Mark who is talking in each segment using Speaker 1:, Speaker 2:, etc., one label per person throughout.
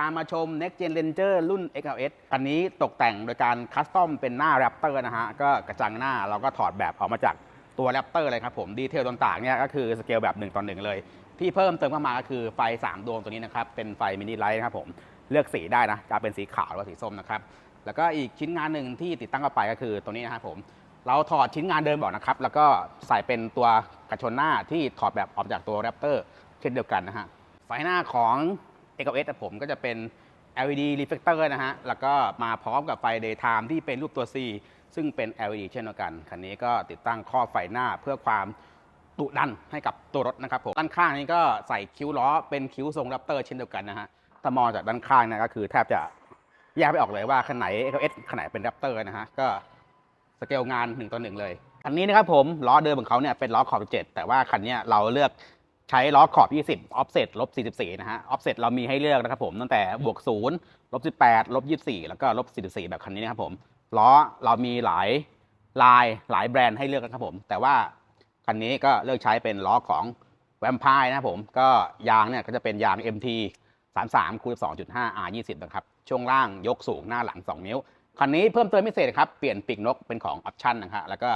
Speaker 1: ตามมาชม Next Gen Ranger รุ่น XLS อันนี้ตกแต่งโดยการคัสตอมเป็นหน้า Raptor นะฮะ ก็กระจังหน้าเราก็ถอดแบบออกมาจากตัว Raptor เลยครับผม ดีเทลต่างๆเนี่ยก็คือสเกลแบบ 1ต่อ1เลย ที่เพิ่มเติมเข้ามาก็คือไฟ 3 ดวงตัวนี้นะครับ เป็นไฟมินิไลท์นะครับผม เลือกสีได้นะ จะเป็นสีขาวหรือสีส้มนะครับ แล้วก็อีกชิ้นงานหนึ่งที่ติดตั้งเข้าไปก็คือตัวนี้นะครับผม เราถอดชิ้นงานเดิมบอกนะครับ แล้วก็ใส่เป็นตัวกระชนหน้าที่ถอดแบบออกจากตัว Raptor เช่นเดียวกันนะฮะ ไฟหน้าของ x s ผมก็จะเป็น LED reflector นะฮะ แล้วก็มาพร้อมกับไฟ daytime ที่เป็นรูปตัว C ซึ่งเป็น LED เช่นเดียวกัน คันนี้ก็ติดตั้งครอไฟหน้าเพื่อความดุดันให้กับตัวรถนะครับผม ด้านข้างนี้ก็ใส่คิ้วล้อเป็นคิ้วทรง Raptor เช่นเดียวกันนะฮะ ถ้ามองจากด้านข้างนะก็คือแทบจะแยกไม่ออกเลยว่าคันไหน x s คันไหนเป็น Raptor นะฮะ ก็สเกลงาน1ต่อ1เลยอันนี้นะครับผมล้อเดิมของเขาเนี่ยเป็นล้อขอบ17แต่ว่าคันนี้เราเลือก ใช้ล้อขอบ 20 offset ลบ 44 นะฮะ offset เรามีให้เลือกนะครับผม ตั้งแต่บวก 0 ลบ 18 ลบ 24 แล้วก็ลบ 44 แบบคันนี้นะครับผม ล้อเรามีหลายลายหลายแบรนด์ให้เลือกนะครับผม แต่ว่าคันนี้ก็เลือกใช้เป็นล้อของแวมพายนะครับผม ก็ยางเนี่ยก็จะเป็นยาง MT 33คูณ2.5 R 20นะครับ ช่วงล่างยกสูงหน้าหลัง 2 นิ้ว คันนี้เพิ่มเติมพิเศษครับ เปลี่ยนปีกนกเป็นของออปชั่นนะครับแล้วก็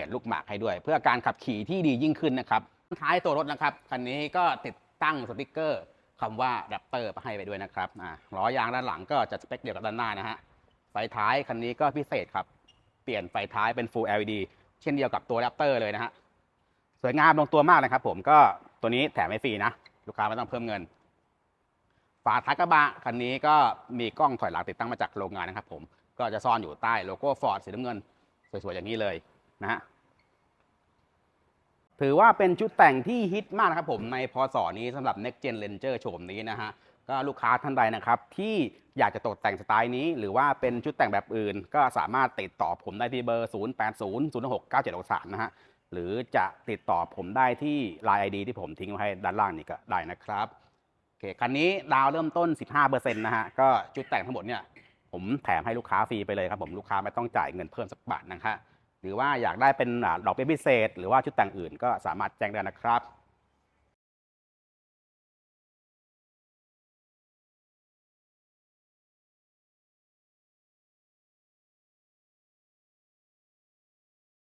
Speaker 1: ปลี่ยนลูกหมากให้ด้วย เพื่อการขับขี่ที่ดียิ่งขึ้นนะครับท้ายตัวรถนะครับคันนี้ก็ติดตั้งสติกเกอร์คำว่า Raptor มาให้ไปด้วยนะครับอ่าล้อยางด้านหลังก็จะสเปคเดียวกับด้านหน้านะฮะไฟท้ายคันนี้ก็พิเศษครับ เปลี่ยนไฟท้ายเป็น Full LED เช่นเดียวกับตัว Raptor เลยนะฮะสวยงามลงตัวมากนะครับ ผมก็ตัวนี้แถมให้ฟรีนะ ลูกค้าไม่ต้องเพิ่มเงิน ฝาท้ายกระบะคันนี้ก็มีกล้องถอยหลังติดตั้งมาจากโรงงานนะครับ ผมก็จะซ่อนอยู่ใต้โลโก้ฟอร์ดสีน้ำเงิน สวยๆอย่างนี้เลย นะถือว่าเป็นชุดแต่งที่ฮิตมากนะครับผมในพศนี้สำหรับ Next Gen Ranger โฉมนี้นะฮะก็ลูกค้าท่านใดนะครับที่อยากจะตกแต่งสไตล์นี้ หรือว่าเป็นชุดแต่งแบบอื่น ก็สามารถติดต่อผมได้ที่เบอร์ 0 8 0 0 6 9 7 6 3 นะฮะหรือจะติดต่อผมได้ที่ Line ID ที่ผมทิ้งไว้ให้ด้านล่างนี้ก็ได้นะครับโอเคคันนี้ดาวเริ่มต้น 15%นะฮะก็ชุดแต่งทั้งหมดเนี่ยผมแถมให้ลูกค้าฟรีไปเลยครับผมลูกค้าไม่ต้องจ่ายเงินเพิ่มสักบาทนะครับ หรือว่าอยากได้เป็นดอกเบี้ยพิเศษ หรือว่าชุดแต่งอื่นก็สามารถแจ้งได้นะครับ